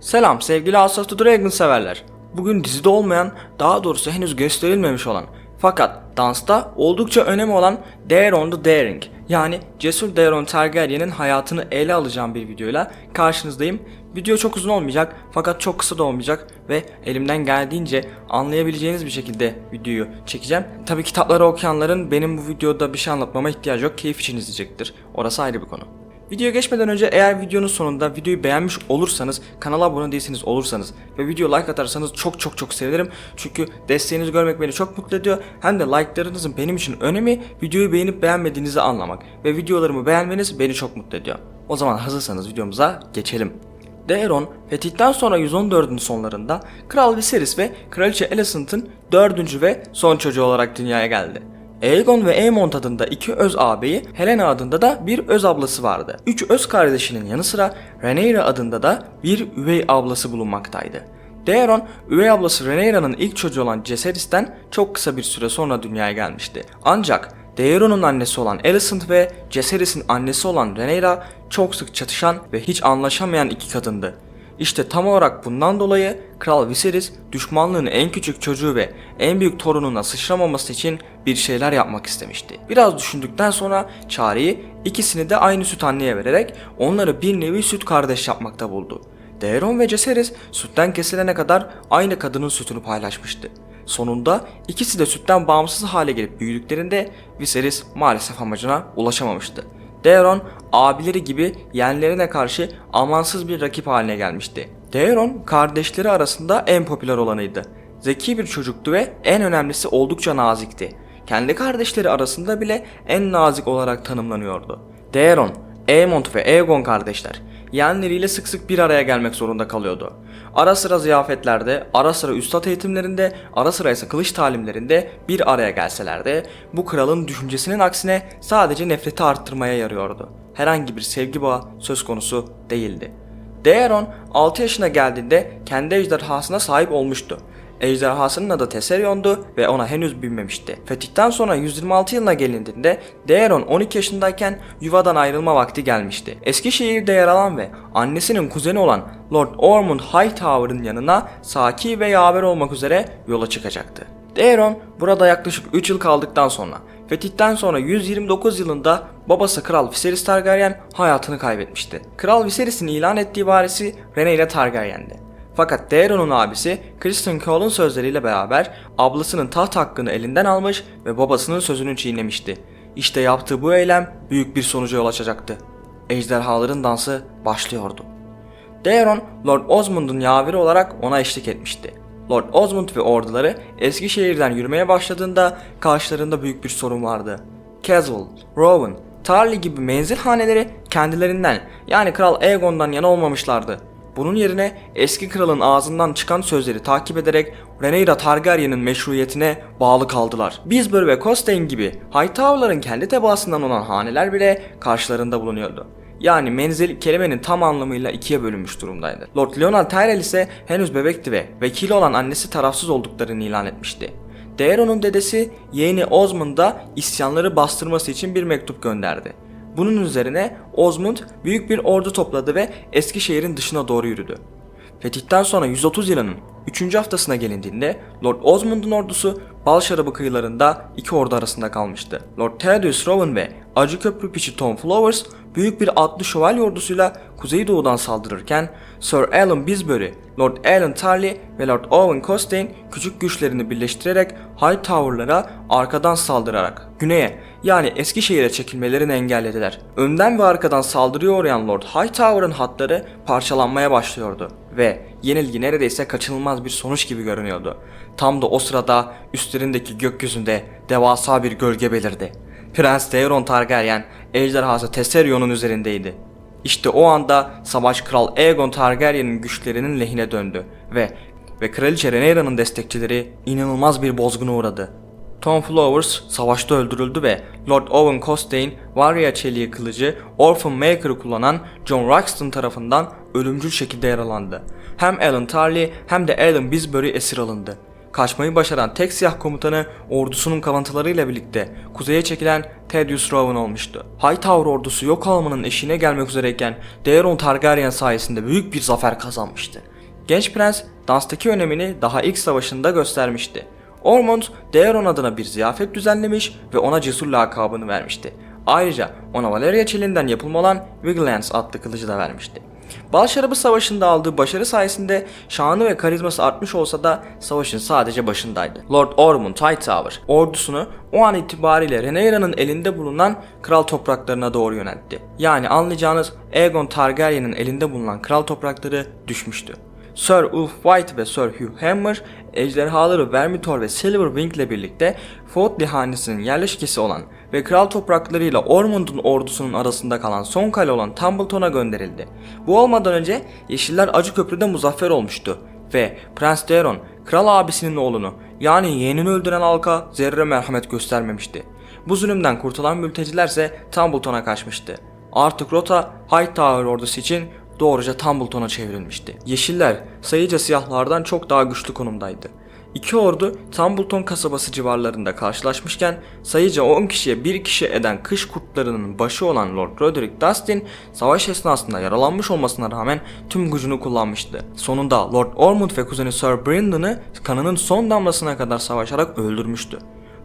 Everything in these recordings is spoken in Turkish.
Selam sevgili House of the Dragon severler. Bugün dizide olmayan, daha doğrusu henüz gösterilmemiş olan fakat dansta oldukça önemi olan Daeron the Daring yani Cesur Daeron Targaryen'in hayatını ele alacağım bir videoyla karşınızdayım. Video çok uzun olmayacak fakat çok kısa da olmayacak ve elimden geldiğince anlayabileceğiniz bir şekilde videoyu çekeceğim. Tabi kitapları okuyanların benim bu videoda bir şey anlatmama ihtiyacı yok. Keyif için izleyecektir. Orası ayrı bir konu. Videoya geçmeden önce eğer videonun sonunda videoyu beğenmiş olursanız, kanala abone değilseniz olursanız ve video like atarsanız çok çok çok sevinirim. Çünkü desteğinizi görmek beni çok mutlu ediyor. Hem de like'larınızın benim için önemi videoyu beğenip beğenmediğinizi anlamak ve videolarımı beğenmeniz beni çok mutlu ediyor. O zaman hazırsanız videomuza geçelim. Daeron, fetihten sonra 114'ün sonlarında Kral Viserys ve Kraliçe Alicent'ın dördüncü ve son çocuğu olarak dünyaya geldi. Aegon ve Aemond adında iki öz ağabeyi, Helena adında da bir öz ablası vardı. Üç öz kardeşinin yanı sıra Rhaenyra adında da bir üvey ablası bulunmaktaydı. Daeron, üvey ablası Rhaenyra'nın ilk çocuğu olan Jaehaerys'ten çok kısa bir süre sonra dünyaya gelmişti. Ancak Daeron'un annesi olan Alicent ve Jaehaerys'in annesi olan Rhaenyra çok sık çatışan ve hiç anlaşamayan iki kadındı. İşte tam olarak bundan dolayı Kral Viserys düşmanlığın en küçük çocuğu ve en büyük torununa sıçramaması için bir şeyler yapmak istemişti. Biraz düşündükten sonra çareyi ikisini de aynı süt anneye vererek onları bir nevi süt kardeş yapmakta buldu. Daeron ve Jaehaerys sütten kesilene kadar aynı kadının sütünü paylaşmıştı. Sonunda ikisi de sütten bağımsız hale gelip büyüdüklerinde Viserys maalesef amacına ulaşamamıştı. Daeron abileri gibi yeğenlerine karşı amansız bir rakip haline gelmişti. Daeron kardeşleri arasında en popüler olanıydı. Zeki bir çocuktu ve en önemlisi oldukça nazikti. Kendi kardeşleri arasında bile en nazik olarak tanımlanıyordu. Daeron, Aemond ve Aegon kardeşler yeğenleriyle sık sık bir araya gelmek zorunda kalıyordu. Ara sıra ziyafetlerde, ara sıra üstad eğitimlerinde, ara sıra ise kılıç talimlerinde bir araya gelseler de bu kralın düşüncesinin aksine sadece nefreti arttırmaya yarıyordu. Herhangi bir sevgi bağı söz konusu değildi. Daeron 6 yaşına geldiğinde kendi ejderhasına sahip olmuştu. Ejderhasının adı Tesserion'du ve ona henüz binmemişti. Fetihten sonra 126 yılına gelindiğinde Daeron 12 yaşındayken yuvadan ayrılma vakti gelmişti. Eskişehir'de yer alan ve annesinin kuzeni olan Lord Ormond Hightower'ın yanına Saki ve yaver olmak üzere yola çıkacaktı. Daeron burada yaklaşık 3 yıl kaldıktan sonra Fetihten sonra 129 yılında babası Kral Viserys Targaryen hayatını kaybetmişti. Kral Viserys'in ilan ettiği varisi Rhaenyra Targaryen'di. Fakat Daeron'un abisi Kristen Cole'un sözleriyle beraber ablasının taht hakkını elinden almış ve babasının sözünü çiğnemişti. İşte yaptığı bu eylem büyük bir sonuca yol açacaktı. Ejderhaların dansı başlıyordu. Daeron, Lord Osmond'un yaveri olarak ona eşlik etmişti. Lord Osmond ve orduları Eskişehir'den yürümeye başladığında karşılarında büyük bir sorun vardı. Castle, Rowan, Tarly gibi menzil haneleri kendilerinden yani Kral Aegon'dan yana olmamışlardı. Bunun yerine eski kralın ağzından çıkan sözleri takip ederek Rhaenyra Targaryen'in meşruiyetine bağlı kaldılar. Bizbury ve Costain gibi Hightower'ların kendi tebaasından olan haneler bile karşılarında bulunuyordu. Yani menzil kelimenin tam anlamıyla ikiye bölünmüş durumdaydı. Lord Lionel Tyrell ise henüz bebekti ve vekili olan annesi tarafsız olduklarını ilan etmişti. Daeron'un dedesi yeğeni Osmond'a isyanları bastırması için bir mektup gönderdi. Bunun üzerine Osmond büyük bir ordu topladı ve Eskişehir'in dışına doğru yürüdü. Fetihten sonra 130 yılının 3. haftasına gelindiğinde Lord Osmond'un ordusu Bal Şarabı kıyılarında iki ordu arasında kalmıştı. Lord Theodosius Rowan ve Acı Köprü Piçi Tom Flowers büyük bir atlı şövalye ordusuyla kuzeydoğudan saldırırken Sir Alan Bisbury, Lord Alan Tarley ve Lord Owen Costain küçük güçlerini birleştirerek Hightower'lara arkadan saldırarak güneye yani Eskişehir'e çekilmelerini engellediler. Önden ve arkadan saldırıya uğrayan Lord Hightower'ın hatları parçalanmaya başlıyordu ve yenilgi neredeyse kaçınılmaz bir sonuç gibi görünüyordu. Tam da o sırada üstlerindeki gökyüzünde devasa bir gölge belirdi. Prens Daeron Targaryen ejderhası Tesserion'un üzerindeydi. İşte o anda savaş kral Aegon Targaryen'in güçlerinin lehine döndü ve ve kraliçe Rhaenyra'nın destekçileri inanılmaz bir bozguna uğradı. Tom Flowers savaşta öldürüldü ve Lord Owen Costain, Varya çeliği kılıcı Orphan Maker'ı kullanan John Roxton tarafından ölümcül şekilde yaralandı. Hem Alan Tarley hem de Alan Bisbury esir alındı. Kaçmayı başaran tek siyah komutanı ordusunun kalıntılarıyla birlikte kuzeye çekilen Thaddeus Rowan olmuştu. Hightower ordusu yok olmanın eşiğine gelmek üzereyken Daeron Targaryen sayesinde büyük bir zafer kazanmıştı. Genç prens danstaki önemini daha ilk savaşında göstermişti. Ormond, Daeron adına bir ziyafet düzenlemiş ve ona cesur lakabını vermişti. Ayrıca ona Valeria çeliğinden yapılma olan Vigilance adlı kılıcı da vermişti. Bal Şarabı Savaşı'nda aldığı başarı sayesinde şanı ve karizması artmış olsa da savaşın sadece başındaydı. Lord Ormond Hightower ordusunu o an itibariyle Rhaenyra'nın elinde bulunan kral topraklarına doğru yöneltti. Yani anlayacağınız Aegon Targaryen'in elinde bulunan kral toprakları düşmüştü. Sir Ulf White ve Sir Hugh Hammer, ejderhaları Vermithor ve Silverwing ile birlikte Fort hanesinin yerleşkesi olan ve kral topraklarıyla Ormond'un ordusunun arasında kalan son kale olan Tumbleton'a gönderildi. Bu olmadan önce Yeşiller Acıköprü'de muzaffer olmuştu ve Prens Daeron, kral abisinin oğlunu yani yeğenini öldüren halka zerre merhamet göstermemişti. Bu zulümden kurtulan mültecilerse Tumbleton'a kaçmıştı. Artık rota Hightower ordusu için doğruca Tumbleton'a çevrilmişti. Yeşiller sayıca siyahlardan çok daha güçlü konumdaydı. İki ordu Tumbleton kasabası civarlarında karşılaşmışken sayıca 10 kişiye bir kişi eden kış kurtlarının başı olan Lord Roderick Dustin savaş esnasında yaralanmış olmasına rağmen tüm gücünü kullanmıştı. Sonunda Lord Ormond ve kuzeni Sir Brandon'ı kanının son damlasına kadar savaşarak öldürmüştü.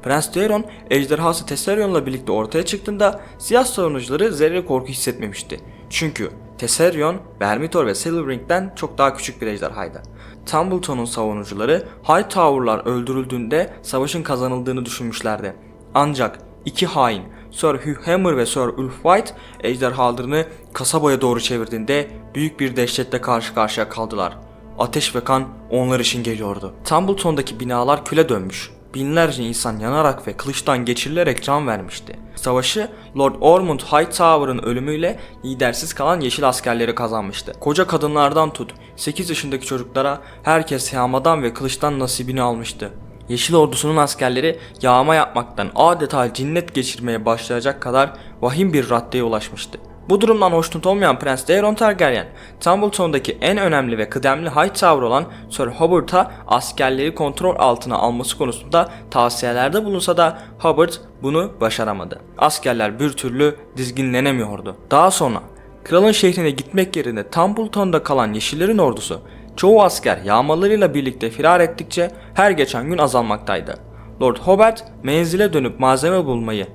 Prens Daeron ejderhası Tesserion'la birlikte ortaya çıktığında siyah savunucuları zerre korku hissetmemişti. Çünkü Tesserion, Vermithor ve Silverwing'den çok daha küçük bir ejderhaydı. Tumbleton'un savunucuları Hightower'lar öldürüldüğünde savaşın kazanıldığını düşünmüşlerdi. Ancak iki hain Sir Hugh Hammer ve Sir Ulf White ejderhalarını kasabaya doğru çevirdiğinde büyük bir dehşetle karşı karşıya kaldılar. Ateş ve kan onlar için geliyordu. Tumbleton'daki binalar küle dönmüş. Binlerce insan yanarak ve kılıçtan geçirilerek can vermişti. Savaşı Lord Ormond Hightower'ın ölümüyle lidersiz kalan yeşil askerleri kazanmıştı. Koca kadınlardan tut 8 yaşındaki çocuklara herkes yağmadan ve kılıçtan nasibini almıştı. Yeşil ordusunun askerleri yağma yapmaktan adeta cinnet geçirmeye başlayacak kadar vahim bir raddeye ulaşmıştı. Bu durumdan hoşnut olmayan Prens Daeron Targaryen, Tumbleton'daki en önemli ve kıdemli Hightower olan Sir Hubbard'a askerleri kontrol altına alması konusunda tavsiyelerde bulunsa da Hubbard bunu başaramadı. Askerler bir türlü dizginlenemiyordu. Daha sonra kralın şehrine gitmek yerine Tumbleton'da kalan Yeşillerin ordusu çoğu asker yağmalarıyla birlikte firar ettikçe her geçen gün azalmaktaydı. Lord Hobart menzile dönüp malzeme bulmayı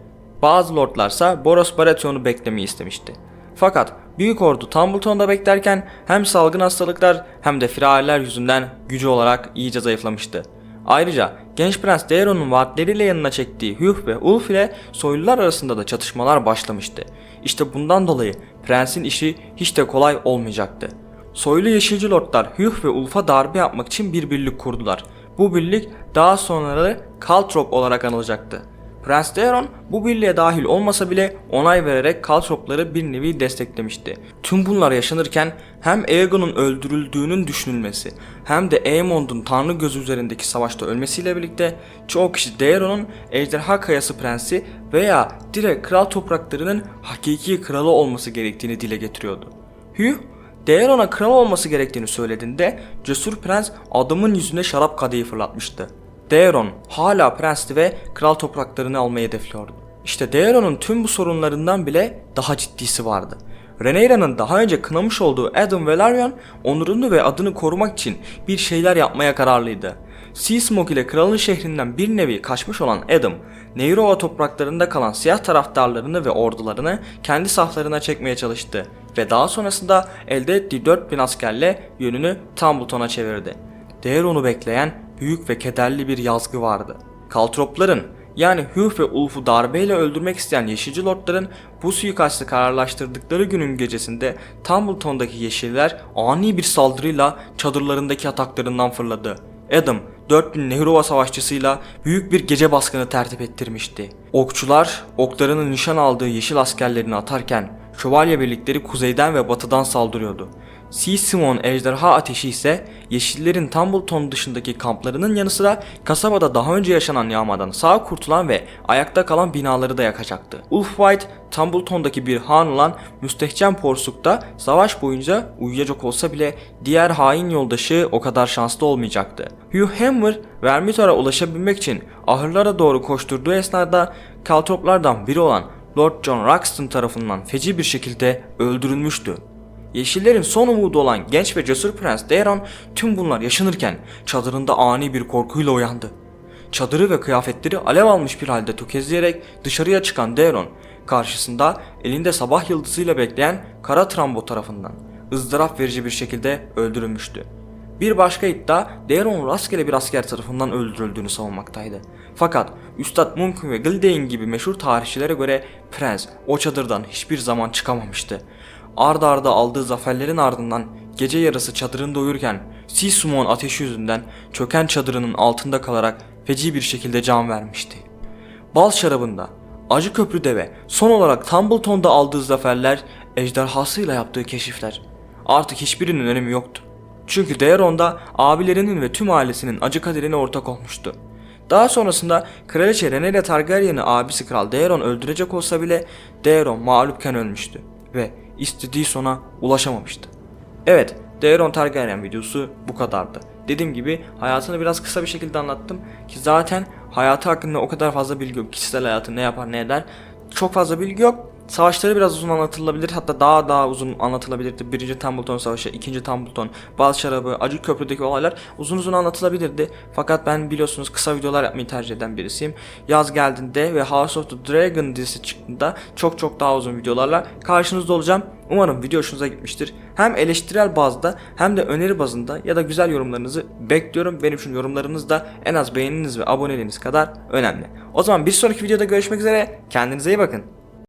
bazı lordlarsa Boros Baratheon'u beklemeyi istemişti. Fakat büyük ordu Tumbleton'da beklerken hem salgın hastalıklar hem de firariler yüzünden gücü olarak iyice zayıflamıştı. Ayrıca genç prens Daeron'un vaatleriyle yanına çektiği Hugh ve Ulf ile soylular arasında da çatışmalar başlamıştı. İşte bundan dolayı prensin işi hiç de kolay olmayacaktı. Soylu yeşilci lordlar Hugh ve Ulf'a darbe yapmak için bir birlik kurdular. Bu birlik daha sonraları Caltrop olarak anılacaktı. Prens Daeron bu birliğe dahil olmasa bile onay vererek Caltropları bir nevi desteklemişti. Tüm bunlar yaşanırken hem Aegon'un öldürüldüğünün düşünülmesi hem de Aemond'un Tanrı gözü üzerindeki savaşta ölmesiyle birlikte çoğu kişi Daeron'un Ejderha Kayası Prensi veya direkt kral topraklarının hakiki kralı olması gerektiğini dile getiriyordu. Hugh Daeron'a kral olması gerektiğini söylediğinde cesur prens adamın yüzüne şarap kadehi fırlatmıştı. Daeron hala prensti ve kral topraklarını almayı hedefliyordu. İşte Daeron'un tüm bu sorunlarından bile daha ciddisi vardı. Rhaenyra'nın daha önce kınamış olduğu Adam Velaryon onurunu ve adını korumak için bir şeyler yapmaya kararlıydı. Seasmoke ile kralın şehrinden bir nevi kaçmış olan Adam, Neyrova topraklarında kalan siyah taraftarlarını ve ordularını kendi saflarına çekmeye çalıştı ve daha sonrasında elde ettiği 4000 askerle yönünü Tumbleton'a çevirdi. Daeron'u bekleyen büyük ve kederli bir yazgı vardı. Kaltropların yani Hugh ve Ulf'u darbeyle öldürmek isteyen Yeşilci Lordların bu suikastı kararlaştırdıkları günün gecesinde Tumbleton'daki Yeşiller ani bir saldırıyla çadırlarındaki ataklarından fırladı. Adam 4000 Nehrova savaşçısıyla büyük bir gece baskını tertip ettirmişti. Okçular oklarını nişan aldığı yeşil askerlerini atarken şövalye birlikleri kuzeyden ve batıdan saldırıyordu. Sea Simon ejderha ateşi ise Yeşillerin Tumbleton dışındaki kamplarının yanı sıra kasabada daha önce yaşanan yağmadan sağ kurtulan ve ayakta kalan binaları da yakacaktı. Ulf White, Tumbleton'daki bir han olan müstehcen Porsuk'ta savaş boyunca uyuyacak olsa bile diğer hain yoldaşı o kadar şanslı olmayacaktı. Hugh Hammer, Vermithor'a ulaşabilmek için ahırlara doğru koşturduğu esnada Caltroplardan biri olan Lord John Roxton tarafından feci bir şekilde öldürülmüştü. Yeşillerin son umudu olan genç ve cesur prens Daeron tüm bunlar yaşanırken çadırında ani bir korkuyla uyandı. Çadırı ve kıyafetleri alev almış bir halde tökezleyerek dışarıya çıkan Daeron karşısında elinde sabah yıldızıyla bekleyen Kara Trambo tarafından ızdırap verici bir şekilde öldürülmüştü. Bir başka iddia Daeron rastgele bir asker tarafından öldürüldüğünü savunmaktaydı. Fakat Üstad Mumkin ve Gildein gibi meşhur tarihçilere göre prens o çadırdan hiçbir zaman çıkamamıştı. Arda arda aldığı zaferlerin ardından gece yarısı çadırında uyurken Sisumon ateşi yüzünden çöken çadırının altında kalarak feci bir şekilde can vermişti. Bal şarabında, acı köprüde ve son olarak Tumbleton'da aldığı zaferler ejderhasıyla yaptığı keşifler. Artık hiçbirinin önemi yoktu. Çünkü Daeron'da abilerinin ve tüm ailesinin acı kaderine ortak olmuştu. Daha sonrasında Kraliçe Rhaenyra Targaryen'i abisi Kral Daeron öldürecek olsa bile Daeron mağlupken ölmüştü ve istediği sona ulaşamamıştı. Evet, Daeron Targaryen videosu bu kadardı. Dediğim gibi hayatını biraz kısa bir şekilde anlattım ki zaten hayatı hakkında o kadar fazla bilgi yok. Kişisel hayatı ne yapar ne eder çok fazla bilgi yok. Savaşları biraz uzun anlatılabilir hatta daha daha uzun anlatılabilirdi. Birinci Tumbleton Savaşı, ikinci Tumbleton, Bal Şarabı, Acı Köprü'deki olaylar uzun uzun anlatılabilirdi. Fakat ben biliyorsunuz kısa videolar yapmayı tercih eden birisiyim. Yaz geldiğinde ve House of the Dragon dizisi çıktığında çok çok daha uzun videolarla karşınızda olacağım. Umarım video hoşunuza gitmiştir. Hem eleştirel bazda hem de öneri bazında ya da güzel yorumlarınızı bekliyorum. Benim için yorumlarınız da en az beğeniniz ve aboneliğiniz kadar önemli. O zaman bir sonraki videoda görüşmek üzere. Kendinize iyi bakın.